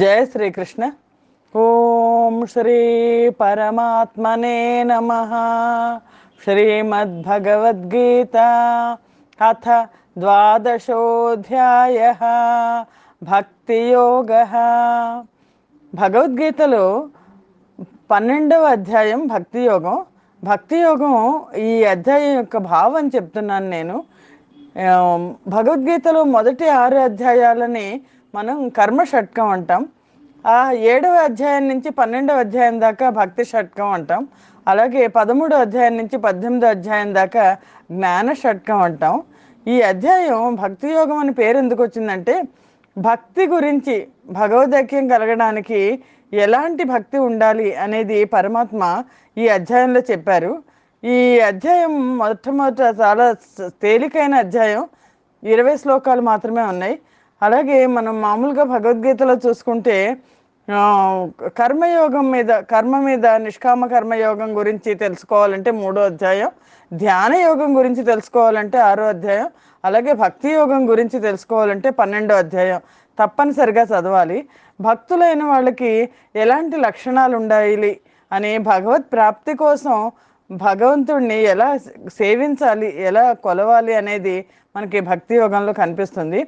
జయ శ్రీకృష్ణ. ఓం శ్రీ పరమాత్మనే నమ. శ్రీమద్భగవద్గీత అథ ద్వాదశోధ్యాయ. భక్తియోగ. భగవద్గీతలో పన్నెండవ అధ్యాయం భక్తి యోగం భక్తి యోగం ఈ అధ్యాయం యొక్క భావం చెప్తున్నాను నేను. భగవద్గీతలో మొదటి ఆరు అధ్యాయాలని మనం కర్మ షట్కం అంటాం. ఆ ఏడవ అధ్యాయం నుంచి పన్నెండవ అధ్యాయం దాకా భక్తి షట్కం అంటాం. అలాగే పదమూడో అధ్యాయం నుంచి పద్దెనిమిదో అధ్యాయం దాకా జ్ఞాన షట్కం అంటాం. ఈ అధ్యాయం భక్తి యోగం అని పేరు ఎందుకు వచ్చిందంటే భక్తి గురించి భగవదైక్యం కలగడానికి ఎలాంటి భక్తి ఉండాలి అనేది పరమాత్మ ఈ అధ్యాయంలో చెప్పారు. ఈ అధ్యాయం మొట్టమొదట చాలా తేలికైన అధ్యాయం. ఇరవై శ్లోకాలు మాత్రమే ఉన్నాయి. అలాగే మనం మామూలుగా భగవద్గీతలో చూసుకుంటే కర్మయోగం మీద కర్మ మీద నిష్కామ కర్మయోగం గురించి తెలుసుకోవాలంటే మూడో అధ్యాయం ధ్యాన యోగం గురించి తెలుసుకోవాలంటే ఆరో అధ్యాయం అలాగే భక్తి యోగం గురించి తెలుసుకోవాలంటే పన్నెండో అధ్యాయం. తప్పనిసరిగా చదవాలి. భక్తులైన వాళ్ళకి ఎలాంటి లక్షణాలు ఉండాలి అని భగవత్ ప్రాప్తి కోసం భగవంతుడిని ఎలా సేవించాలి ఎలా కొలవాలి అనేది మనకి భక్తి యోగంలో కనిపిస్తుంది.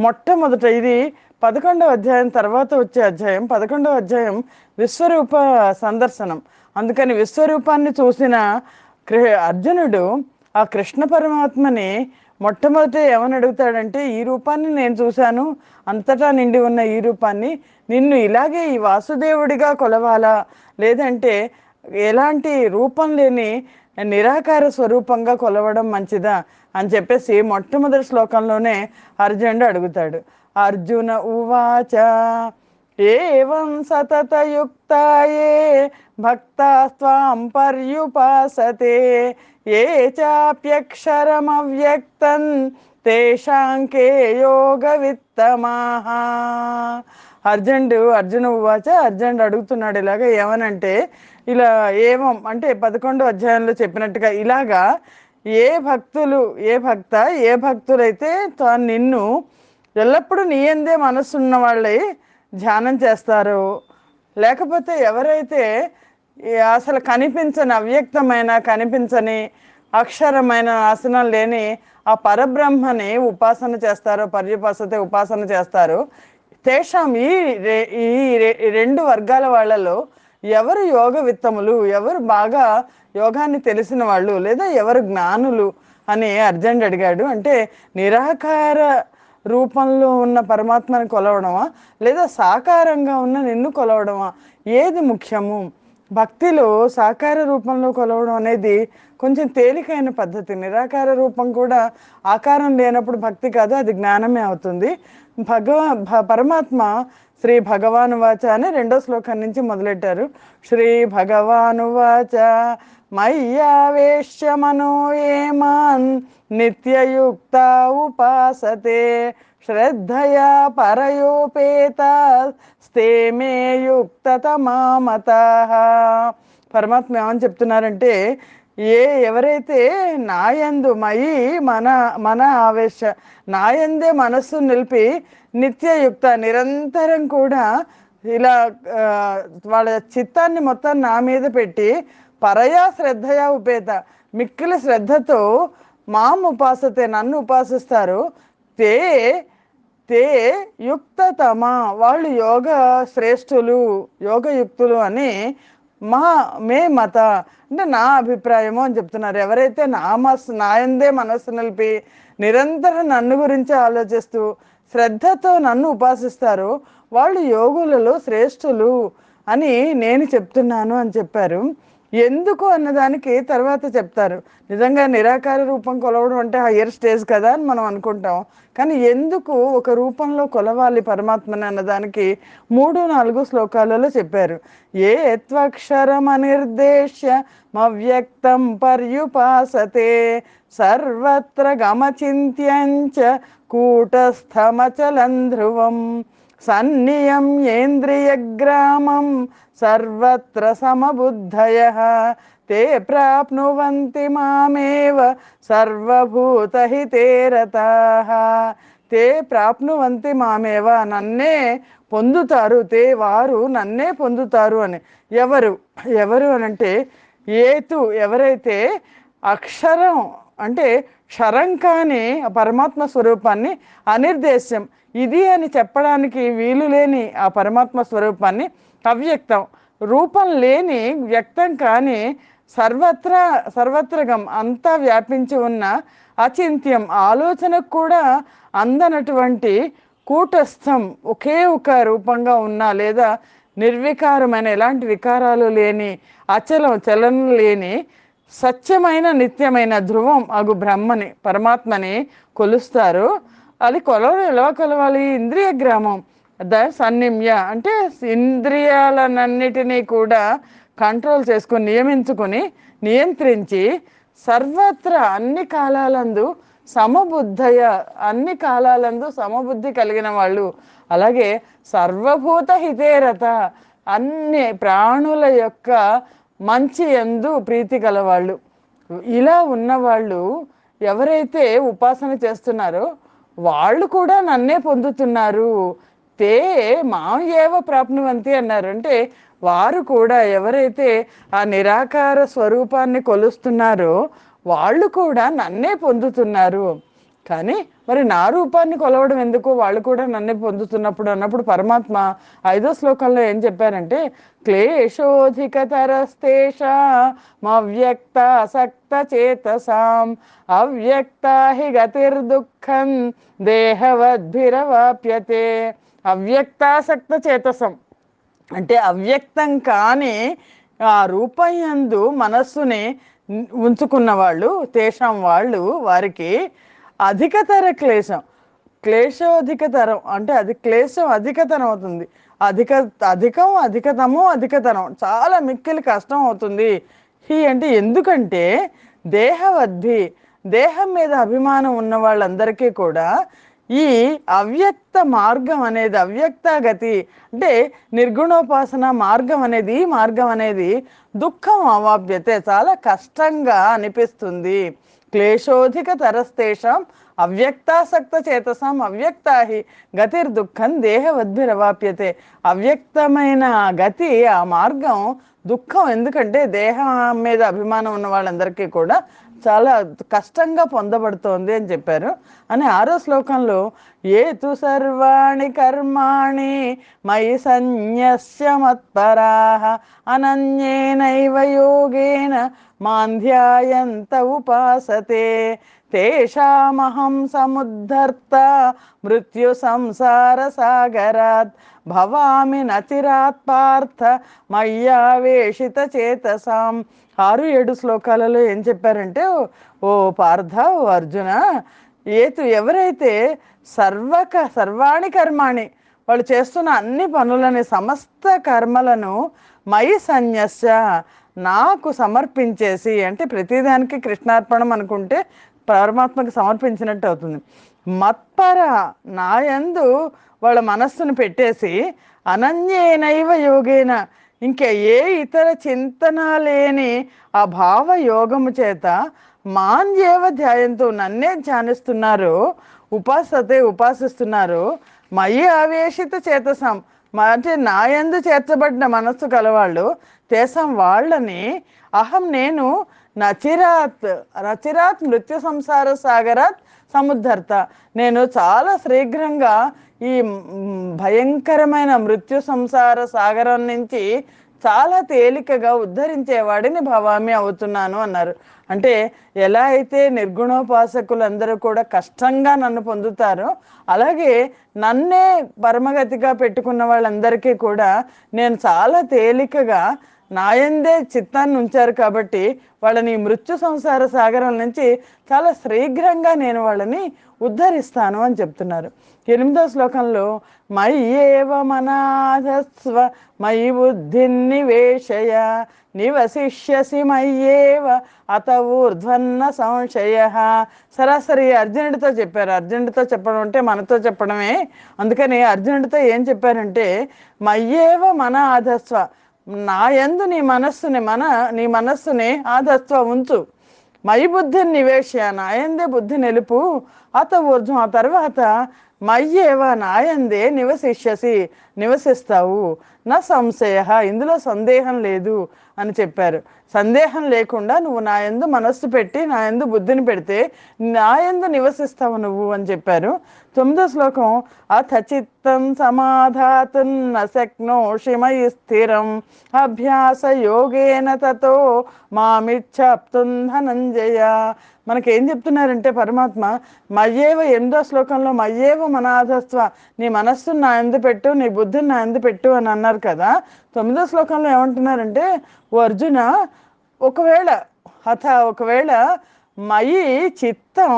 మొట్టమొదట ఇది పదకొండవ అధ్యాయం తర్వాత వచ్చే అధ్యాయం. పదకొండవ అధ్యాయం విశ్వరూప సందర్శనం. అందుకని విశ్వరూపాన్ని చూసిన కృ- అర్జునుడు ఆ కృష్ణ పరమాత్మని మొట్టమొదట ఏమని అడుగుతాడంటే ఈ రూపాన్ని నేను చూశాను. అంతటా నిండి ఉన్న ఈ రూపాన్ని నిన్ను ఇలాగే ఈ వాసుదేవుడిగా కొలవాలా? లేదంటే ఎలాంటి రూపం లేని నిరాకార స్వరూపంగా కొలవడం మంచిదా? అని చెప్పేసి మొట్టమొదటి శ్లోకంలోనే అర్జునుడు అడుగుతాడు. అర్జున ఉవాచ ఏం సతతయుక్తాయే భక్తాస్త్వాం పర్యుపాసతే ఏ చాప్యక్షరమవ్యక్తం తేషాంకే యోగ విత్తమాహ అర్జునుడు అర్జున ఉవాచ అర్జునుడు అడుగుతున్నాడు ఇలాగ ఏమనంటే ఇలా ఏవం అంటే పదకొండో అధ్యాయంలో చెప్పినట్టుగా ఇలాగా ఏ భక్తులు ఏ భక్త ఏ భక్తులైతే తాను నిన్ను ఎల్లప్పుడూ నీ ఎందే మనసున్న వాళ్ళే ధ్యానం చేస్తారు లేకపోతే ఎవరైతే అసలు కనిపించని అవ్యక్తమైన కనిపించని అక్షరమైన ఆసనం లేని ఆ పరబ్రహ్మని ఉపాసన చేస్తారో పర్యుపాసతే ఉపాసన చేస్తారు తేషాం ఈ ఈ రెండు వర్గాల వాళ్ళలో ఎవరు యోగ విత్తములు ఎవరు బాగా యోగాన్ని తెలిసిన వాళ్ళు లేదా ఎవరు జ్ఞానులు అని అర్జెంట్ అడిగాడు అంటే నిరాకార రూపంలో ఉన్న పరమాత్మని కొలవడమా లేదా సాకారంగా ఉన్న నిన్ను కొలవడమా? ఏది ముఖ్యము? భక్తిలో సాకార రూపంలో కొలవడం అనేది కొంచెం తేలికైన పద్ధతి. నిరాకార రూపం కూడా ఆకారం లేనప్పుడు భక్తి కాదు అది జ్ఞానమే అవుతుంది. భగవా భ- పరమాత్మ శ్రీ భగవానువాచ అని రెండో శ్లోకం నుంచి మొదలెట్టారు. శ్రీ భగవానువాచ వాచ మనో ఏమాన్ నిత్యయుక్త ఉపాసతే శ్రద్ధయా పరయోపేత స్థేమే యుక్తతమామత పరమాత్మ ఏమని చెప్తున్నారంటే ఏ ఎవరైతే నాయందు మయి మన మన ఆవేశ నాయందే మనస్సు నిలిపి నిత్యయుక్త నిరంతరం కూడా ఇలా వాళ్ళ చిత్తాన్ని మొత్తం నా మీద పెట్టి పరయా శ్రద్ధయా ఉపేత. మిక్కిలి శ్రద్ధతో మాం ఉపాసతే నన్ను ఉపాసిస్తారు. తే తే యుక్తతమ. వాళ్ళు యోగ శ్రేష్ఠులు యోగయుక్తులు అని మా మే మత. అంటే నా అభిప్రాయము అని చెప్తున్నారు. ఎవరైతే నా మనసు నాయందే మనస్సు నిలిపి నిరంతరం నన్ను గురించి ఆలోచిస్తూ శ్రద్ధతో నన్ను ఉపాసిస్తారో వాళ్ళు యోగులలో శ్రేష్ఠులు అని నేను చెప్తున్నాను అని చెప్పారు. ఎందుకు అన్నదానికి తర్వాత చెప్తారు. నిజంగా నిరాకార రూపం కొలవడం అంటే హయ్యర్ స్టేజ్ కదా అని మనం అనుకుంటాం. కానీ ఎందుకు ఒక రూపంలో కొలవాలి పరమాత్మని అన్నదానికి మూడు నాలుగు శ్లోకాలలో చెప్పారు. ఏ త్వక్షరం అనిర్దేశ్య మవ్యక్తం పర్యుపాసతే సర్వత్ర గమచింత్యంచ కూటస్థమచలం ధ్రువం సన్నియం ఏంద్రియగ్రామం సర్వత్ర సమబుద్ధయ తే ప్రాప్నువంతి మామేవ సర్వభూతహితే రతాః తే ప్రాప్నువంతి మామేవ నన్నే పొందుతారు తే వారు నన్నే పొందుతారు అని. ఎవరు ఎవరు అని అంటే ఏతు ఎవరైతే అక్షరం అంటే క్షరం కాని పరమాత్మ స్వరూపాన్ని అనిర్దేశం ఇది అని చెప్పడానికి వీలు లేని ఆ పరమాత్మ స్వరూపాన్ని అవ్యక్తం. రూపం లేని వ్యక్తం కానీ సర్వత్రా సర్వత్రగం అంతా వ్యాపించి ఉన్న అచింత్యం ఆలోచనకు కూడా అందనటువంటి కూటస్థం ఒకే ఒక రూపంగా ఉన్న లేదా నిర్వికారమైన ఎలాంటి వికారాలు లేని అచలం చలనం లేని సత్యమైన నిత్యమైన ధ్రువం అగు బ్రహ్మని పరమాత్మని కొలుస్తారు. అది కొలవడం ఎలా కొలవాలి? ఇంద్రియ గ్రామం. ద సన్నిమ్య అంటే ఇంద్రియాలన్నిటినీ కూడా కంట్రోల్ చేసుకొని నియమించుకొని నియంత్రించి సర్వత్రా అన్ని కాలాలందు సమబుద్ధయ అన్ని కాలాలందు సమబుద్ధి కలిగిన వాళ్ళు. అలాగే సర్వభూత హితేరత అన్ని ప్రాణుల యొక్క మంచి ఎందు ప్రీతి గలవాళ్ళు. ఇలా ఉన్నవాళ్ళు ఎవరైతే ఉపాసన చేస్తున్నారో వాళ్ళు కూడా నన్నే పొందుతున్నారు. తే మా ఏవ ప్రాప్నువంతి అన్నారు. అంటే వారు కూడా ఎవరైతే ఆ నిరాకార స్వరూపాన్ని కొలుస్తున్నారో వాళ్ళు కూడా నన్నే పొందుతున్నారు. కానీ మరి నా రూపాన్ని కొలవడం ఎందుకు? వాళ్ళు కూడా నన్నే పొందుతున్నప్పుడు అన్నప్పుడు పరమాత్మ ఐదో శ్లోకంలో ఏం చెప్పారంటే క్లేశోధికతరస్తేషామవ్యక్త అసక్త చేతసాం అవ్యక్త హి గతిర్దుఃఖం దేహవద్భిరవాప్యతే. అవ్యక్తాసక్త చేతసం. అంటే అవ్యక్తం కాని ఆ రూపయందు మనస్సుని ఉంచుకున్న వాళ్ళు తేషాం వాళ్ళు వారికి అధికతర క్లేశం. క్లేశం అధికతరం అంటే అది క్లేశం అధికతరం అవుతుంది. అధిక అధికం అధికతము అధికతరం. చాలా మిక్కిలి కష్టం అవుతుంది. హీ అంటే ఎందుకంటే దేహవద్ధి దేహం మీద అభిమానం ఉన్న వాళ్ళందరికీ కూడా ఈ అవ్యక్త మార్గం అనేది అవ్యక్త గతి అంటే నిర్గుణోపాసన మార్గం అనేది ఈ మార్గం అనేది దుఃఖం అవాప్యతే చాలా కష్టంగా అనిపిస్తుంది. క్లేశోధిక తరస్తేషాం అవ్యక్తాసక్త చేతసం అవ్యక్తాహి గతిర్దుఃఖం దేహవద్భిరవాప్యతే. అవ్యక్తమైన గతి ఆ మార్గం దుఃఖం ఎందుకంటే దేహం మీద అభిమానం ఉన్న వాళ్ళందరికీ కూడా చాలా కష్టంగా పొందబడుతోంది అని చెప్పారు. అని ఆరో శ్లోకంలో ఏతు సర్వాణి కర్మాణి మయి సన్యస్య మత్పరా అనన్యేనైవ యోగేన మాంధ్యాయంత ఉపాసతే తేషామహం సముద్ధర్త మృత్యు సంసార సాగరాత్ భవామి నచిరాత్ పార్థ మయ్యావేషిత చేతసాం ఆరు ఏడు శ్లోకాలలో ఏం చెప్పారంటే ఓ- పార్థ ఓ అర్జున ఏతు ఎవరైతే సర్వక సర్వాణి కర్మాణి వాళ్ళు చేస్తున్న అన్ని పనులని సమస్త కర్మలను మై సన్యస్య నాకు సమర్పించేసి అంటే ప్రతిదానికి కృష్ణార్పణం అనుకుంటే పరమాత్మకు సమర్పించినట్టు అవుతుంది. మత్పర నాయందు వాళ్ళ మనస్సును పెట్టేసి అనన్యేనైవ యోగేన ఇంకా ఏ ఇతర చింతన లేని ఆ భావ యోగము చేత మాన్యేవ ధ్యాయంతో నన్నే ధ్యానిస్తున్నారు ఉపాసతే ఉపాసిస్తున్నారు మయి ఆవేశిత చేతసం అంటే నాయందు చేర్చబడిన మనస్సు కలవాళ్ళు తేసం వాళ్ళని అహం నేను నచిరాత్ రచిరాత్ నృత్య సంసార సాగరాత్ సముద్ధర్త. నేను చాలా శీఘ్రంగా ఈ భయంకరమైన మృత్యు సంసార సాగరం నుంచి చాలా తేలికగా ఉద్ధరించేవాడిని భవామి అవుతున్నాను అన్నారు. అంటే ఎలా అయితే నిర్గుణోపాసకులందరూ కూడా కష్టంగా నన్ను పొందుతారో అలాగే నన్నే పరమగతిగా పెట్టుకున్న వాళ్ళందరికీ కూడా నేను చాలా తేలికగా నాయందే చిత్తాన్ని ఉంచారు కాబట్టి వాళ్ళని మృత్యు సంసార సాగరం నుంచి చాలా శీఘ్రంగా నేను వాళ్ళని ఉద్ధరిస్తాను అని చెప్తున్నారు. ఎనిమిదో శ్లోకంలో మయ్యేవ మనాధస్వ మయి బుద్ధిన్నివేశయ నివసిష్యసి మయ్యేవ అత ఊర్ధ్వన్న సంశయ. సరాసరి అర్జునుడితో చెప్పారు. అర్జునుడితో చెప్పడం అంటే మనతో చెప్పడమే. అందుకని అర్జునుడితో ఏం చెప్పారంటే మయ్యేవ మనాధస్వ నా ఎందు నీ మనస్సుని మన నీ మనస్సుని ఆధస్వ ఉంచు. మై బుద్ధిని నివేశ నాయందే బుద్ధి నిలుపు. అత ఊర్జం ఆ తర్వాత మయ్యేవ నాయందే నివసిష్యసి నివసిస్తావు నా సంశయ ఇందులో సందేహం లేదు. అని చెప్పారు. సందేహం లేకుండా నువ్వు నా యందు మనస్సు పెట్టి నా యందు బుద్ధిని పెడితే నా యందు నివసిస్తావు నువ్వు అని చెప్పారు. తొమ్మిదో శ్లోకం అథ చిత్తం సమాధాతున్న శక్నోషిమయి స్థిరం అభ్యాస యోగేన తతో మామిచ్చాప్తుం ధనంజయ. మనకేం చెప్తున్నారంటే పరమాత్మ మయ్యేవ ఎనిమిదో శ్లోకంలో మయ్యేవ మనాధస్వ నీ మనస్సును నా ఎందు పెట్టు నీ బుద్ధిని నా ఎందు పెట్టు అని అన్నారు కదా. తొమ్మిదో శ్లోకంలో ఏమంటున్నారంటే ఓ అర్జున ఒకవేళ అథ ఒకవేళ మయి చిత్తం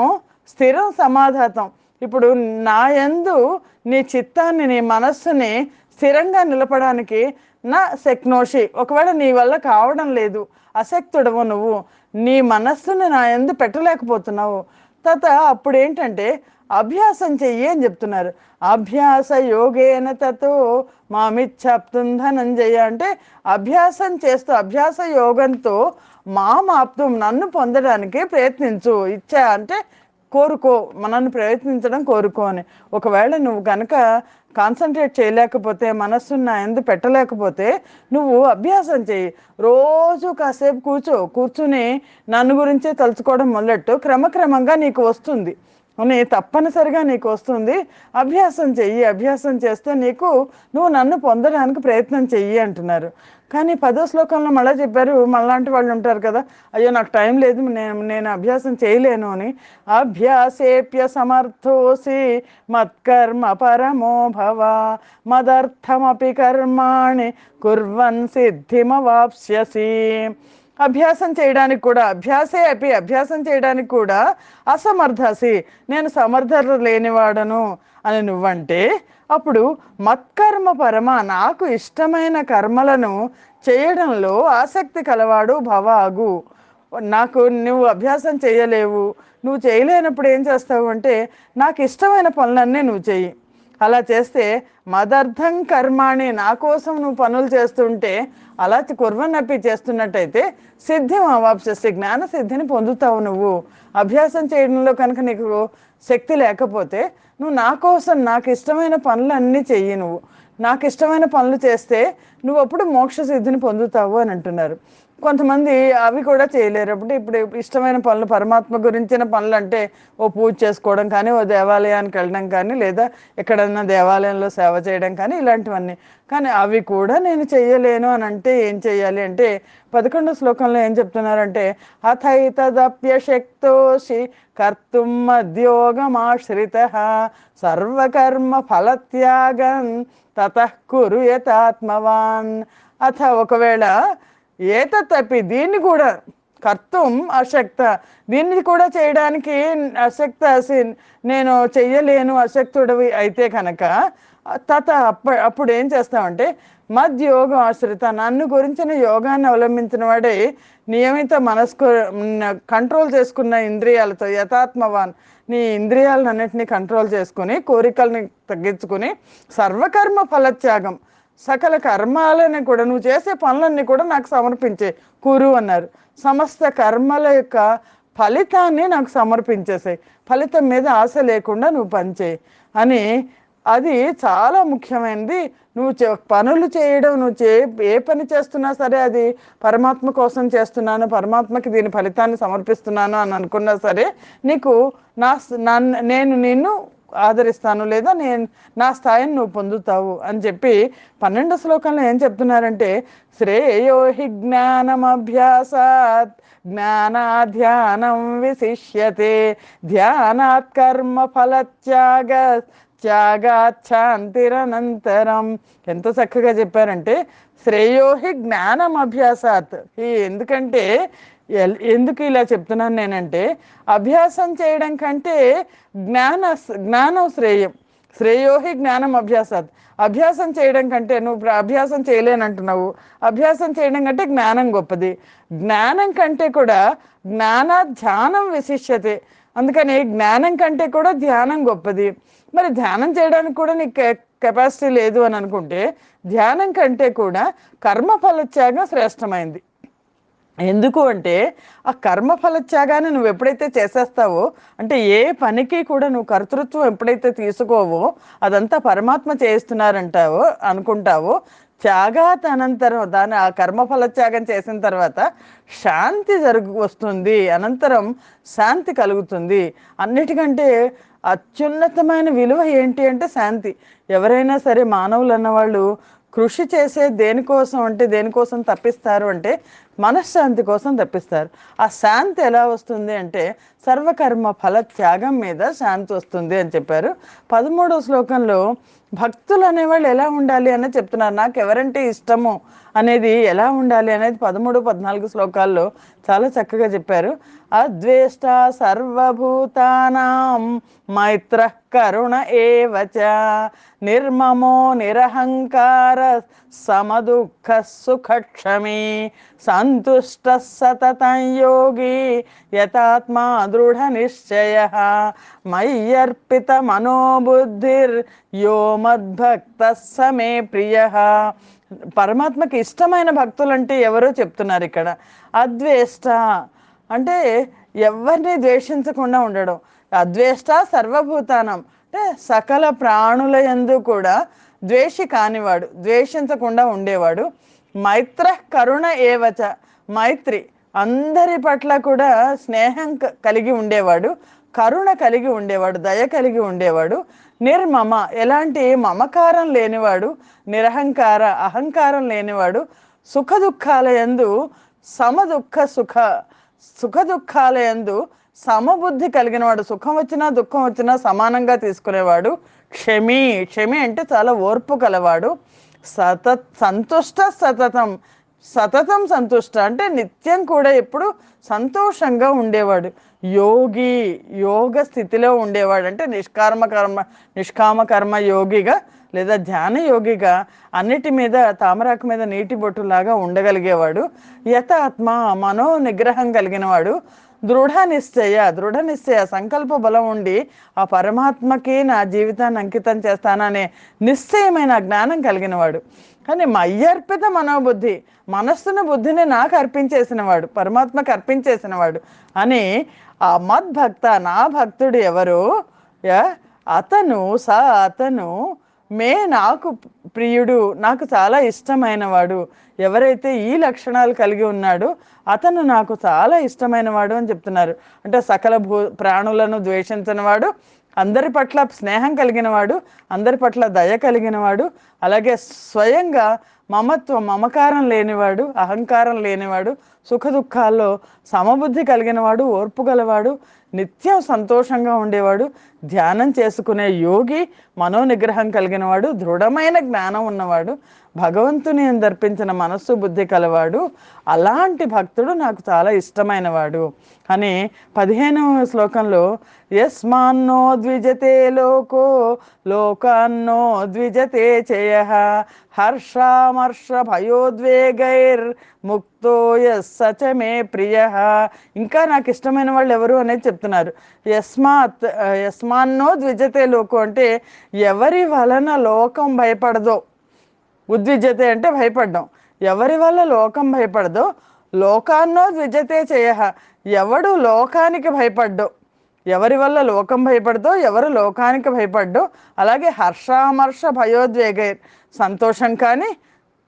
స్థిరం సమాధాతం. ఇప్పుడు నా యందు నీ చిత్తాన్ని నీ మనస్సుని స్థిరంగా నిలపడానికి నా శక్నోషి. ఒకవేళ నీ వల్ల కావడం లేదు అశక్తుడవు నువ్వు. నీ మనస్సుని నా ఎందు పెట్టలేకపోతున్నావు. తత అప్పుడు ఏంటంటే అభ్యాసం చెయ్యి అని చెప్తున్నారు. అభ్యాస యోగేన తతో మామిచ్చాప్తుం ధనంజయ అంటే అభ్యాసం చేస్తూ అభ్యాస యోగంతో మామాప్తం నన్ను పొందడానికి ప్రయత్నించు ఇచ్చా అంటే కోరుకో మనల్ని ప్రయత్నించడం కోరుకో అని. ఒకవేళ నువ్వు కనుక కాన్సన్ట్రేట్ చేయలేకపోతే మనస్సును నా ఎందు పెట్టలేకపోతే నువ్వు అభ్యాసం చెయ్యి. రోజు కాసేపు కూర్చో. కూర్చుని నన్ను గురించే తలుచుకోవడం మొదలెట్టు. క్రమక్రమంగా నీకు వస్తుంది. అని తప్పనిసరిగా నీకు వస్తుంది. అభ్యాసం చెయ్యి అభ్యాసం చేస్తే నీకు నువ్వు నన్ను పొందడానికి ప్రయత్నం చెయ్యి అంటున్నారు. కానీ పదో శ్లోకంలో మళ్ళీ చెప్పారు మళ్ళాంటి వాళ్ళు ఉంటారు కదా అయ్యో నాకు టైం లేదు నేను నేను అభ్యాసం చేయలేను అని. అభ్యాసేప్య సమర్థోసి మత్కర్మ పరమో భవ మదర్థమపి కర్మాణి కుర్వన్ సిద్ధిమవాప్స్యసి. అభ్యాసం చేయడానికి కూడా అభ్యాసే అపి అభ్యాసం చేయడానికి కూడా అసమర్థసి. నేను సమర్థత లేనివాడను అని నువ్వంటే అప్పుడు మత్కర్మ పరమ నాకు ఇష్టమైన కర్మలను చేయడంలో ఆసక్తి కలవాడు భవాగు. నాకు నువ్వు అభ్యాసం చేయలేవు. నువ్వు చేయలేనప్పుడు ఏం చేస్తావు అంటే నాకు ఇష్టమైన పనులన్నీ నువ్వు చెయ్యి. అలా చేస్తే మదర్థం కర్మాణి నా కోసం నువ్వు పనులు చేస్తుంటే అలా కుర్వనప్పి చేస్తున్నట్టయితే సిద్ధి అవాప్సిస్తే జ్ఞాన సిద్ధిని పొందుతావు నువ్వు. అభ్యాసం చేయడంలో కనుక నీకు శక్తి లేకపోతే నువ్వు నా కోసం నాకు ఇష్టమైన పనులన్నీ చెయ్యి నువ్వు. నాకు ఇష్టమైన పనులు చేస్తే నువ్వు అప్పుడు మోక్ష సిద్ధిని పొందుతావు అని అంటున్నారు. కొంతమంది అవి కూడా చేయలేరు. అప్పుడు ఇప్పుడు ఇష్టమైన పనులు పరమాత్మ గురించిన పనులు అంటే ఓ పూజ చేసుకోవడం కానీ ఓ దేవాలయానికి వెళ్ళడం కానీ లేదా ఎక్కడన్నా దేవాలయంలో సేవ చేయడం కానీ ఇలాంటివన్నీ. కానీ అవి కూడా నేను చేయలేను అని అంటే ఏం చేయాలి అంటే పదకొండో శ్లోకంలో ఏం చెప్తున్నారంటే అథైతదప్యశక్తోషి కర్తుం మద్యోగమాశ్రిత సర్వకర్మ ఫలత్యాగం తత కురు యథాత్మవాన్ అథ ఒకవేళ ఏతప్పి దీన్ని కూడా కర్తం అశక్త దీన్ని కూడా చేయడానికి అశక్త నేను చెయ్యలేను అశక్తుడివి అయితే కనుక తత అప్ప అప్పుడు ఏం చేస్తామంటే మద్యోగం ఆశ్రిత నన్ను గురించిన యోగాన్ని అవలంబించిన వాడే నియమిత మనస్కు కంట్రోల్ చేసుకున్న ఇంద్రియాలతో యథాత్మవాన్ నీ ఇంద్రియాలన్నింటినీ కంట్రోల్ చేసుకుని కోరికల్ని తగ్గించుకుని సర్వకర్మ ఫలత్యాగం సకల కర్మాలని కూడా నువ్వు చేసే పనులన్నీ కూడా నాకు సమర్పించే కురు అన్నారు. సమస్త కర్మల యొక్క ఫలితాన్ని నాకు సమర్పించేసాయి. ఫలితం మీద ఆశ లేకుండా నువ్వు పనిచేయి అని అది చాలా ముఖ్యమైనది. నువ్వు చే- పనులు చేయడం నువ్వు చే ఏ పని చేస్తున్నా సరే అది పరమాత్మ కోసం చేస్తున్నాను పరమాత్మకి దీని ఫలితాన్ని సమర్పిస్తున్నాను అని అనుకున్నా సరే నీకు నా నన్ను నేను నిన్ను ఆదరిస్తాను లేదా నేను నా స్థాయిని నువ్వు పొందుతావు అని చెప్పి పన్నెండు శ్లోకంలో ఏం చెప్తున్నారంటే శ్రేయో హి జ్ఞానమభ్యాసాత్ జ్ఞానాధ్యానం విశిష్యతే ధ్యానాత్ కర్మ ఫలత్యాగ త్యాగాచ్ఛాంతిరనంతరం ఎంత చక్కగా చెప్పారంటే శ్రేయోహి జ్ఞానం అభ్యాసాత్ ఈ ఎందుకంటే ఎందుకు ఇలా చెప్తున్నాను నేనంటే అభ్యాసం చేయడం కంటే జ్ఞాన జ్ఞానం శ్రేయం. శ్రేయోహి జ్ఞానం అభ్యాసాత్. అభ్యాసం చేయడం కంటే నువ్వు అభ్యాసం చేయలేనంటున్నావు. అభ్యాసం చేయడం కంటే జ్ఞానం గొప్పది. జ్ఞానం కంటే కూడా జ్ఞాన ధ్యానం విశిష్యతే అందుకని జ్ఞానం కంటే కూడా ధ్యానం గొప్పది. మరి ధ్యానం చేయడానికి కూడా నీకు కెపాసిటీ లేదు అని అనుకుంటే ధ్యానం కంటే కూడా కర్మ ఫలత్యాగం శ్రేష్టమైంది. ఎందుకు అంటే ఆ కర్మఫల త్యాగాన్ని నువ్వు ఎప్పుడైతే చేసేస్తావో అంటే ఏ పనికి కూడా నువ్వు కర్తృత్వం ఎప్పుడైతే తీసుకోవో అదంతా పరమాత్మ చేస్తున్నారంటావో అనుకుంటావో త్యాగాత్ అనంతరం దాని ఆ కర్మఫల త్యాగం చేసిన తర్వాత శాంతి జరుగు వస్తుంది. అనంతరం శాంతి కలుగుతుంది. అన్నిటికంటే అత్యున్నతమైన విలువ ఏంటి అంటే శాంతి. ఎవరైనా సరే మానవులు అన్నవాళ్ళు కృషి చేసే దేనికోసం అంటే దేనికోసం తప్పిస్తారు అంటే మనశ్శాంతి కోసం తప్పిస్తారు. ఆ శాంతి ఎలా వస్తుంది అంటే సర్వకర్మ ఫల త్యాగం మీద శాంతి వస్తుంది అని చెప్పారు. పదమూడవ శ్లోకంలో భక్తులు అనేవాళ్ళు ఎలా ఉండాలి అనేది చెప్తున్నారు. నాకు ఎవరంటే ఇష్టము అనేది ఎలా ఉండాలి అనేది పదమూడు పద్నాలుగు శ్లోకాల్లో చాలా చక్కగా చెప్పారు. అద్వేష్ట సర్వభూతానాం మైత్ర కరుణ ఏవచ నిర్మమో నిరహంకార సమదుఃఖ సుఖక్షమి సంతుష్ట సతతం యోగి యథాత్మా దృఢ నిశ్చయ మయ్యర్పిత మనోబుద్ధిర్ యో మద్భక్త సమే ప్రియ పరమాత్మకి ఇష్టమైన భక్తులు అంటే ఎవరో చెప్తున్నారు ఇక్కడ. అద్వేష్ట అంటే ఎవరిని ద్వేషించకుండా ఉండడం. అద్వేష్ట సర్వభూతానం. అంటే సకల ప్రాణుల యందు కూడా ద్వేషి కానివాడు ద్వేషించకుండా ఉండేవాడు. మైత్ర కరుణ ఏవచ మైత్రి అందరి పట్ల కూడా స్నేహం క- కలిగి ఉండేవాడు. కరుణ కలిగి ఉండేవాడు దయ కలిగి ఉండేవాడు నిర్మమ ఎలాంటి మమకారం లేనివాడు నిరహంకార అహంకారం లేనివాడు సుఖ దుఃఖాల యందు సమదుఃఖ సుఖ సుఖ దుఃఖాల యందు సమబుద్ధి కలిగినవాడు సుఖం వచ్చినా దుఃఖం వచ్చినా సమానంగా తీసుకునేవాడు క్షమి. క్షమి అంటే చాలా ఓర్పు కలవాడు. సత సంతుష్ట సతతం. సతతం సంతుష్ట అంటే నిత్యం కూడా ఎప్పుడు సంతోషంగా ఉండేవాడు. యోగి యోగ స్థితిలో ఉండేవాడు అంటే నిష్కామ కర్మ నిష్కామ కర్మ యోగిగా లేదా ధ్యాన యోగిగా అన్నిటి మీద తామరాకు మీద నీటి బొట్టులాగా ఉండగలిగేవాడు. యథాత్మ మనో నిగ్రహం కలిగినవాడు. దృఢ నిశ్చయ దృఢ నిశ్చయ సంకల్ప బలం ఉండి ఆ పరమాత్మకి నా జీవితాన్ని అంకితం చేస్తాననే నిశ్చయమైన జ్ఞానం కలిగినవాడు. కానీ మయ్యర్పిత మనోబుద్ధి మనస్సును బుద్ధిని నాకు అర్పించేసినవాడు పరమాత్మకు అర్పించేసినవాడు అని ఆ మద్భక్త నా భక్తుడు ఎవరు? యా, అతను స అతను మే నాకు ప్రియుడు నాకు చాలా ఇష్టమైనవాడు. ఎవరైతే ఈ లక్షణాలు కలిగి ఉన్నాడో అతను నాకు చాలా ఇష్టమైనవాడు అని చెప్తున్నారు. అంటే సకల భూ ప్రాణులను ద్వేషించినవాడు అందరి పట్ల స్నేహం కలిగినవాడు అందరి పట్ల దయ కలిగినవాడు అలాగే స్వయంగా మమత్వం మమకారం లేనివాడు అహంకారం లేనివాడు సుఖ దుఃఖాల్లో సమబుద్ధి కలిగినవాడు ఓర్పు గలవాడు నిత్యం సంతోషంగా ఉండేవాడు ధ్యానం చేసుకునే యోగి మనోనిగ్రహం కలిగినవాడు దృఢమైన జ్ఞానం ఉన్నవాడు భగవంతుని దర్పించిన మనస్సు బుద్ధి కలవాడు అలాంటి భక్తుడు నాకు చాలా ఇష్టమైనవాడు అని పదిహేనవ శ్లోకంలో యస్మాన్నో ద్విజతే లోకో లోకాన్నో ద్విజతే చేయ హర్షామర్ష భయోద్వేగైర్ ముక్ ముక్తో సచ మే ప్రియ. ఇంకా నాకు ఇష్టమైన వాళ్ళు ఎవరు అనేది చెప్తున్నారు. యస్మాత్ యస్మాన్నో ద్విజతే లోకం అంటే ఎవరి వలన లోకం భయపడదో. ఉద్విజతే అంటే భయపడ్డం. ఎవరి వల్ల లోకం భయపడదో? లోకాన్నో ద్విజతే చేయ. ఎవడు లోకానికి భయపడ్డో? ఎవరి వల్ల లోకం భయపడదో? ఎవరు లోకానికి భయపడ్డో? అలాగే హర్షామర్ష భయోద్వేగ సంతోషం కానీ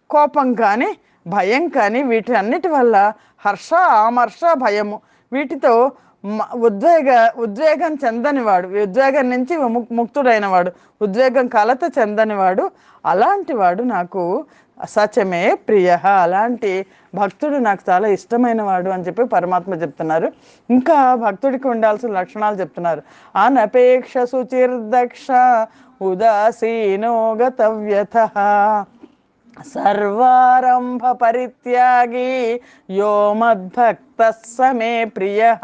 కోపం కానీ భయం కానీ వీటి అన్నిటి వల్ల హర్ష ఆమర్ష భయము. వీటితో మ- ఉద్వేగ ఉద్వేగం చెందనివాడు. ఉద్వేగం నుంచి ముక్తుడైన ముక్తుడైనవాడు. ఉద్వేగం కలత చెందనివాడు. అలాంటి వాడు నాకు సచమే ప్రియ. అలాంటి భక్తుడు నాకు చాలా ఇష్టమైన వాడు అని చెప్పి పరమాత్మ చెప్తున్నారు. ఇంకా భక్తుడికి ఉండాల్సిన లక్షణాలు చెప్తున్నారు. అనపేక్ష సుచిర్దక్ష ఉదాసీనోగతవ్యత సర్వారంభ పరిత్యాగి యో మద్భక్త సమే ప్రియ.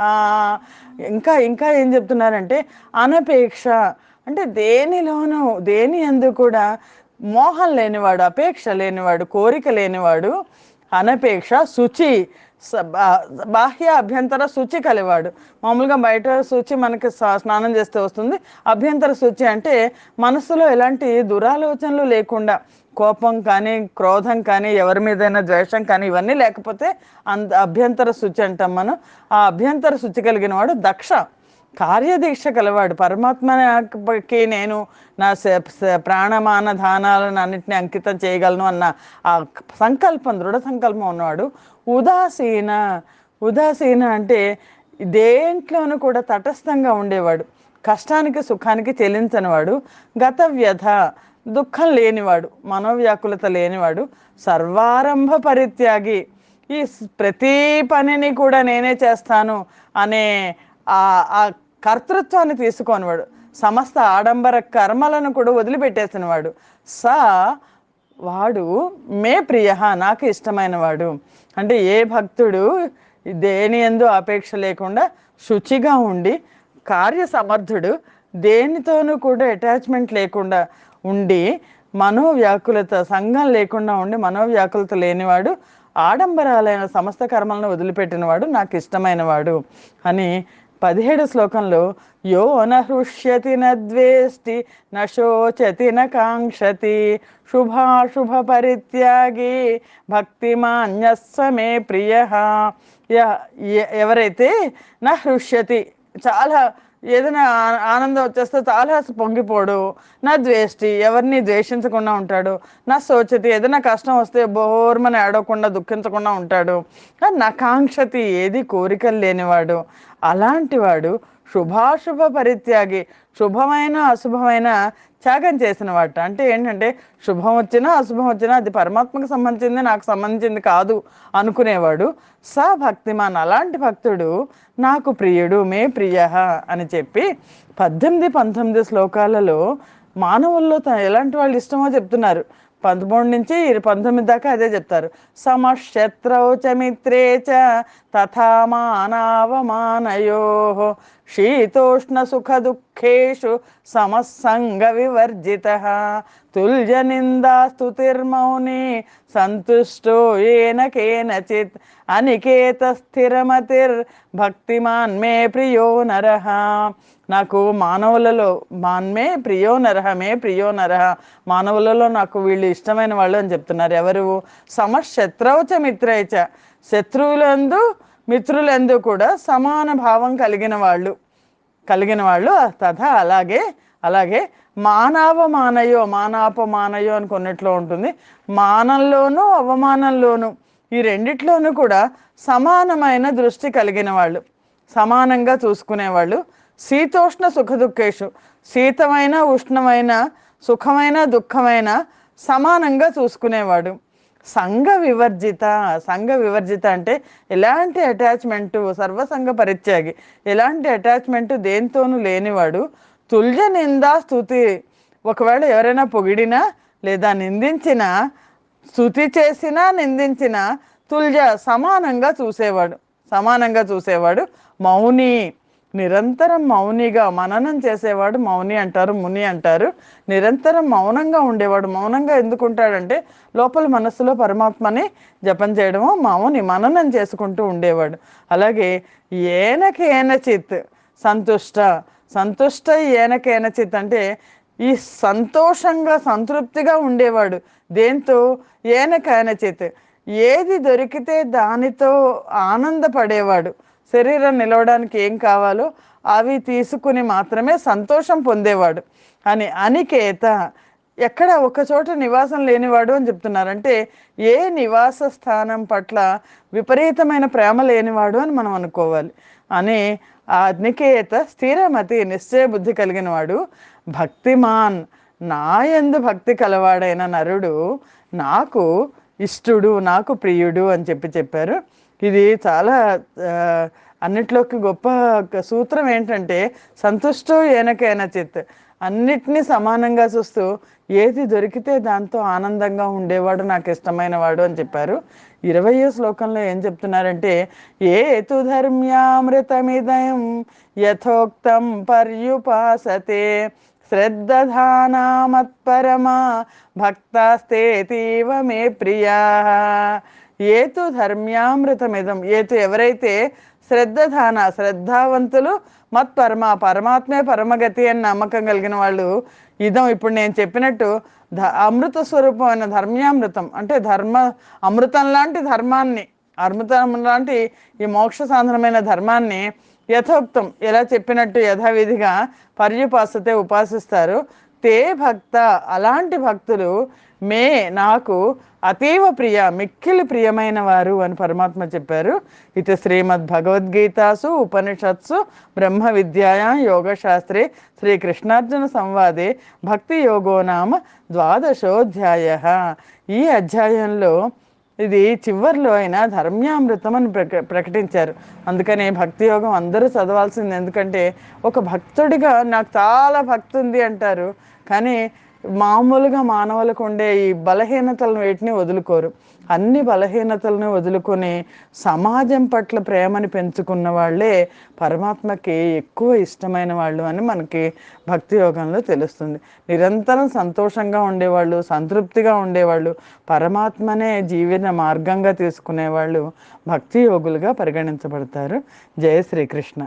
ఇంకా ఇంకా ఏం చెప్తున్నారంటే అనపేక్ష అంటే దేనిలోనూ దేని అందు కూడా మోహం లేనివాడు అపేక్ష లేనివాడు కోరిక లేనివాడు అనపేక్ష శుచి స- బా- బాహ్య అభ్యంతర శుచి కలివాడు. మామూలుగా బయట శుచి మనకి స్నానం చేస్తే వస్తుంది. అభ్యంతర శుచి అంటే మనసులో ఎలాంటి దురాలోచనలు లేకుండా కోపం కానీ క్రోధం కానీ ఎవరి మీదైనా ద్వేషం కానీ ఇవన్నీ లేకపోతే అంత అభ్యంతర శుచి అంటాం మనం. ఆ అభ్యంతర శుచి కలిగిన వాడు దక్ష. కార్యదీక్ష కలవాడు. పరమాత్మకి నేను నా ప్రాణమాన దానాలను అన్నింటినీ అంకితం చేయగలను అన్న ఆ సంకల్పం దృఢ సంకల్పం ఉన్నవాడు ఉదాసీన. ఉదాసీన అంటే దేంట్లోనూ కూడా తటస్థంగా ఉండేవాడు. కష్టానికి సుఖానికి చెల్లించనివాడు. గత వ్యధ దుఃఖం లేనివాడు మనోవ్యాకులత లేనివాడు సర్వారంభ పరిత్యాగి. ఈ ప్రతి పనిని కూడా నేనే చేస్తాను అనే ఆ ఆ కర్తృత్వాన్ని తీసుకోనివాడు. సమస్త ఆడంబర కర్మలను కూడా వదిలిపెట్టేసినవాడు. స వాడు మే ప్రియ నాకు ఇష్టమైన వాడు అంటే ఏ భక్తుడు దేని ఎందు అపేక్ష లేకుండా శుచిగా ఉండి కార్య సమర్థుడు దేనితోనూ కూడా అటాచ్మెంట్ లేకుండా ఉండి మనోవ్యాకులత సంఘం లేకుండా ఉండి మనోవ్యాకులత లేనివాడు ఆడంబరాలైన సమస్త కర్మలను వదిలిపెట్టినవాడు నాకు ఇష్టమైనవాడు అని పదిహేడు శ్లోకంలో యో నహృష్యతి నద్వేష్టి నశోచతి న శుభాశుభ పరిత్యాగి భక్తిమాన్యస్స మే ప్రియ. ఎవరైతే నహృష్యతి చాలా ఏదైనా ఆనందం వచ్చేస్తే చాలా పొంగిపోడు. నా ద్వేష్టి ఎవరిని ద్వేషించకుండా ఉంటాడు. నా సోచతి ఏదైనా కష్టం వస్తే బోర్మని ఆడకుండా దుఃఖించకుండా ఉంటాడు. నా కాంక్షతి ఏది కోరికలు లేనివాడు. అలాంటి వాడు శుభాశుభ పరిత్యాగి శుభమైన అశుభమైన త్యాగం చేసిన వాట అంటే ఏంటంటే శుభం వచ్చినా అశుభం వచ్చినా అది పరమాత్మకు సంబంధించింది నాకు సంబంధించింది కాదు అనుకునేవాడు. స భక్తిమాన్ అలాంటి భక్తుడు నాకు ప్రియుడు మే ప్రియ అని చెప్పి పద్దెనిమిది పంతొమ్మిది శ్లోకాలలో మానవుల్లో ఎలాంటి వాళ్ళు ఇష్టమో చెప్తున్నారు. పదమూడు నుంచి పంతొమ్మిది దాకా అదే చెప్తారు. సమశత్రౌ చ మిత్రే చ తథా మానావమానయో శీతోష్ణ సుఖ దుఃఖేషు సమసంగ వివర్జిత. తుల్య నిందా స్తుతిర్మౌని సంతుష్టో ఏన కేనచిత్ అనికేత స్థిరమతిర్ భక్తిమాన్ మే ప్రియో నరః. నాకు మానవులలో మాన్మే ప్రియో నరహ మే ప్రియో నరహ మానవులలో నాకు వీళ్ళు ఇష్టమైన వాళ్ళు అని చెప్తున్నారు. ఎవరు? సమశత్రౌచ మిత్రైచ శత్రువులందు మిత్రులందు కూడా సమాన భావం కలిగిన వాళ్ళు. కలిగిన వాళ్ళు తథా అలాగే అలాగే మానవమానయో మానాపమానయో అని కొన్నిట్లో ఉంటుంది. మానంలోనూ అవమానంలోనూ ఈ రెండిట్లోనూ కూడా సమానమైన దృష్టి కలిగిన వాళ్ళు. సమానంగా చూసుకునేవాళ్ళు. శీతోష్ణ సుఖదుఖేషు. శీతమైన ఉష్ణమైన సుఖమైన దుఃఖమైన సమానంగా చూసుకునేవాడు. సంఘ వివర్జిత సంఘ వివర్జిత అంటే ఎలాంటి అటాచ్మెంటు సర్వసంగ పరిత్యాగి ఎలాంటి అటాచ్మెంట్ దేంతోనూ లేనివాడు తుల్య నిందా స్థుతి ఒకవేళ ఎవరైనా పొగిడినా లేదా నిందించినా స్థుతి చేసినా నిందించినా తుల్య సమానంగా చూసేవాడు. సమానంగా చూసేవాడు మౌని. నిరంతరం మౌనిగా మననం చేసేవాడు మౌని అంటారు ముని అంటారు. నిరంతరం మౌనంగా ఉండేవాడు మౌనంగా ఎందుకు ఉంటాడంటే లోపల మనస్సులో పరమాత్మని జపం చేయడము మౌని మననం చేసుకుంటూ ఉండేవాడు. అలాగే ఏనకేన చిత్ సంతుష్ట సంతుష్ట ఏనకేనచిత్ అంటే ఈ సంతోషంగా సంతృప్తిగా ఉండేవాడు. దేంతో? ఏనకైన చిత్ ఏది దొరికితే దానితో ఆనందపడేవాడు. శరీరం నిలవడానికి ఏం కావాలో అవి తీసుకుని మాత్రమే సంతోషం పొందేవాడు. అని అనికేత ఎక్కడ ఒకచోట నివాసం లేనివాడు అని చెప్తున్నారు అంటే ఏ నివాస స్థానం పట్ల విపరీతమైన ప్రేమ లేనివాడు అని మనం అనుకోవాలి. అని ఆ నికేత స్థిరమతి నిశ్చయ బుద్ధి కలిగిన వాడు భక్తిమాన్ నాయందు భక్తి కలవాడైన నరుడు నాకు ఇష్టుడు నాకు ప్రియుడు అని చెప్పి చెప్పారు. ఇది చాలా అన్నిట్లోకి గొప్ప సూత్రం ఏంటంటే సంతుష్టో ఏనకైనా చిత్ అన్నిటినీ సమానంగా చూస్తూ ఏది దొరికితే దాంతో ఆనందంగా ఉండేవాడు నాకు ఇష్టమైన వాడు అని చెప్పారు. ఇరవయో శ్లోకంలో ఏం చెప్తున్నారంటే ఏ ధర్మ్యామృతమిదయం యథోక్తం పర్యుపాసతే శ్రద్ధధానామత్పరమా భక్తాస్తేతీవ మే ప్రియా. ఏతు ధర్మ్యామృతమిదం. ఏతు ఎవరైతే శ్రద్ధధాన శ్రద్ధావంతులు మత్ పరమ పరమాత్మే పరమగతి అని నమ్మకం కలిగిన వాళ్ళు ఇదం ఇప్పుడు నేను చెప్పినట్టు ధ అమృత స్వరూపమైన ధర్మ్యామృతం. అంటే ధర్మ అమృతం లాంటి ధర్మాన్ని అమృతం లాంటి ఈ మోక్ష సాధనమైన ధర్మాన్ని యథోక్తం ఎలా చెప్పినట్టు యథావిధిగా పర్యుపాసతే ఉపాసిస్తారు. తే భక్త అలాంటి భక్తులు మే నాకు అతీవ ప్రియ మిక్కిలి ప్రియమైన వారు అని పరమాత్మ చెప్పారు. ఇది శ్రీమద్ భగవద్గీతాసు ఉపనిషత్సు బ్రహ్మ విద్యాయా యోగశాస్త్రే శ్రీకృష్ణార్జున సంవాదే భక్తి యోగో నామ ద్వాదశోధ్యాయ. ఈ అధ్యాయంలో ఇది చివర్లో అయినా ధర్మ్యామృతం అని ప్రక ప్రకటించారు. అందుకని భక్తి యోగం అందరూ చదవాల్సింది. ఎందుకంటే ఒక భక్తుడిగా నాకు చాలా భక్తి ఉంది అంటారు. కానీ మామూలుగా మానవులకు ఉండే ఈ బలహీనతలను వేటిని వదులుకోరు. అన్ని బలహీనతలను వదులుకొని సమాజం పట్ల ప్రేమని పెంచుకున్న వాళ్ళే పరమాత్మకి ఎక్కువ ఇష్టమైన వాళ్ళు అని మనకి భక్తి యోగంలో తెలుస్తుంది. నిరంతరం సంతోషంగా ఉండేవాళ్ళు సంతృప్తిగా ఉండేవాళ్ళు పరమాత్మనే జీవన మార్గంగా తీసుకునేవాళ్ళు భక్తి యోగులుగా పరిగణించబడతారు. జయ శ్రీకృష్ణ.